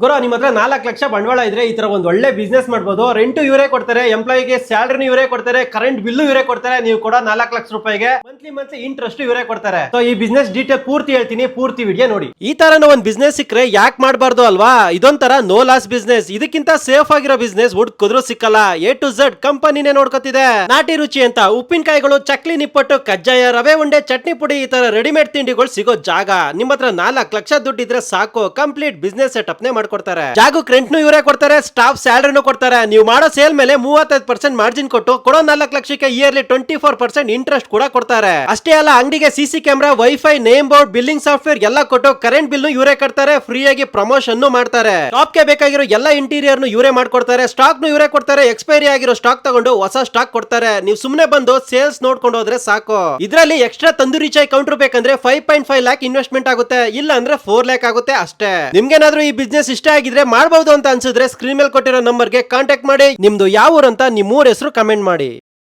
ಗುರು ನಿಮ್ಮ ಹತ್ರ ನಾಲ್ಕು ಲಕ್ಷ ಬಂಡವಾಳ ಇದ್ರೆ ಈ ತರ ಒಂದು ಒಳ್ಳೆ ಬಿಸ್ನೆಸ್ ಮಾಡ್ಬೋದು. ರೆಂಟು ಇವರೇ ಕೊಡ್ತಾರೆ ಎಂಪ್ಲಾಯಿಗೆ ಸ್ಯಾಲರಿ ಇವರೇ ಕೊಡ್ತಾರೆ ಕರೆಂಟ್ ಬಿಲ್ ಇವರೇ ಕೊಡ್ತಾರೆ, ನೀವು ಕೂಡ ನಾಲ್ಕು ಲಕ್ಷ ರೂಪಾಯಿಗೆ ಮಂತ್ಲಿ ಮಂತ್ಲಿ ಇಂಟ್ರೆಸ್ಟ್ ಇವರೇ ಕೊಡ್ತಾರೆ. ಸೊ ಈ ಬಿಸ್ನೆಸ್ ಡೀಟೇಲ್ ಪೂರ್ತಿ ಹೇಳ್ತೀನಿ, ಪೂರ್ತಿ ವಿಡಿಯೋ ನೋಡಿ. ಈ ತರನ ಒಂದು ಬಿಸ್ನೆಸ್ ಸಿಕ್ಕರೆ ಯಾಕೆ ಮಾಡಬಾರ್ದು ಅಲ್ವಾ? ಇದೊಂಥರ ನೋ ಲಾಸ್ ಬಿಸ್ನೆಸ್ ಇದಕ್ಕಿಂತ ಸೇಫ್ ಆಗಿರೋ ಬಿಸ್ನೆಸ್ ಹುಡ್ಕಿದ್ರು ಸಿಕ್ಕಲ್ಲ. ಎ ಟು ಝಡ್ ಕಂಪನಿನೇ ನೋಡ್ಕೊತಿದೆ. ನಾಟಿ ರುಚಿ ಅಂತ ಉಪ್ಪಿನಕಾಯಿಗಳು, ಚಕ್ಲಿ ನಿಪ್ಪಟ್ಟು, ಕಜ್ಜಾಯ, ರವೆ ಉಂಡೆ, ಚಟ್ನಿ ಪುಡಿ ಈ ತರ ರೆಡಿಮೇಡ್ ತಿಂಡಿಗಳು ಸಿಗೋ ಜಾಗ. ನಿಮ್ಮ ಹತ್ರ ನಾಲ್ಕು ಲಕ್ಷ ದುಡ್ಡಿದ್ರೆ ಸಾಕು. ಕಂಪ್ಲೀಟ್ ಬಿಸ್ನೆಸ್ ಸೆಟಪ್ ನೇ ಮಾಡ್ಕೊಡ್ತಾರೆ. ಜಾಗಕ್ಕೆ ನೂ ಇವರೇ ಕೊಡ್ತಾರೆ, ಸ್ಟಾಫ್ ಸ್ಯಾಲರಿನೂ ಕೊಡ್ತಾರೆ. ನೀವು ಮಾಡೋ ಸೇಲ್ ಮೇಲೆ ಮೂವತ್ತೈದು ಪರ್ಸೆಂಟ್ ಮಾರ್ಜಿನ್ ಕೊಟ್ಟು ಕೊಡೋ ನಾಲ್ಕು ಲಕ್ಷಕ್ಕೆ yearly twenty four percent interest ಕೂಡ ಕೊಡ್ತಾರೆ. ಅಷ್ಟೇ ಅಲ್ಲ, ಅಂಗಡಿಗೆ CC camera WiFi name board billing software ಎಲ್ಲ ಕೊಟ್ಟು ಕರೆಂಟ್ ಬಿಲ್ ಇವರೇ ಕಟ್ತಾರೆ ಫ್ರೀ ಆಗಿ ಪ್ರಮೋಷನ್ ಮಾಡ್ತಾರೆ. ಶಾಪ್ಗೆ ಬೇಕಾಗಿರೋ ಎಲ್ಲ ಇಂಟೀರಿಯರ್ ಇವರೇ ಮಾಡ್ಕೊಡ್ತಾರೆ ಸ್ಟಾಕ್ ನು ಇವರೇ ಕೊಡ್ತಾರೆ ಎಕ್ಸ್ಪೈರಿ ಆಗಿರೋ ಸ್ಟಾಕ್ ತಗೊಂಡು ಹೊಸ ಸ್ಟಾಕ್ ಕೊಡ್ತಾರೆ. ನೀವು ಸುಮ್ನೆ ಬಂದು ಸೇಲ್ಸ್ ನೋಡ್ಕೊಂಡು ಹೋದ್ರೆ ಸಾಕು. ಇದರಲ್ಲಿ ಎಕ್ಸ್ಟ್ರಾ ತಂದೂರಿ ಚಾಯ್ ಕೌಂಟರ್ ಬೇಕಂದ್ರೆ five point five lakh investment ಆಗುತ್ತೆ ಇಲ್ಲ ಅಂದ್ರೆ ಫೋರ್ ಲ್ಯಾಕ್ ಆಗುತ್ತೆ ಅಷ್ಟೇ. ನಿಮ್ಗೇನಾದ್ರೂ ಈ ಬಿಸ್ನೆಸ್ ಇಷ್ಟ ಆಗಿದ್ರೆ ಮಾಡಬಹುದು ಅಂತ ಅನ್ಸಿದ್ರೆ ಸ್ಕ್ರೀನ್ ಮೇಲೆ ಕೊಟ್ಟಿರೋ ನಂಬರ್ಗೆ ಕಾಂಟ್ಯಾಕ್ಟ್ ಮಾಡಿ. ನಿಮ್ದು ಯಾವ ಊರಂತ ಅಂತ ನಿಮ್ ಊರ್ ಹೆಸರು ಕಮೆಂಟ್ ಮಾಡಿ.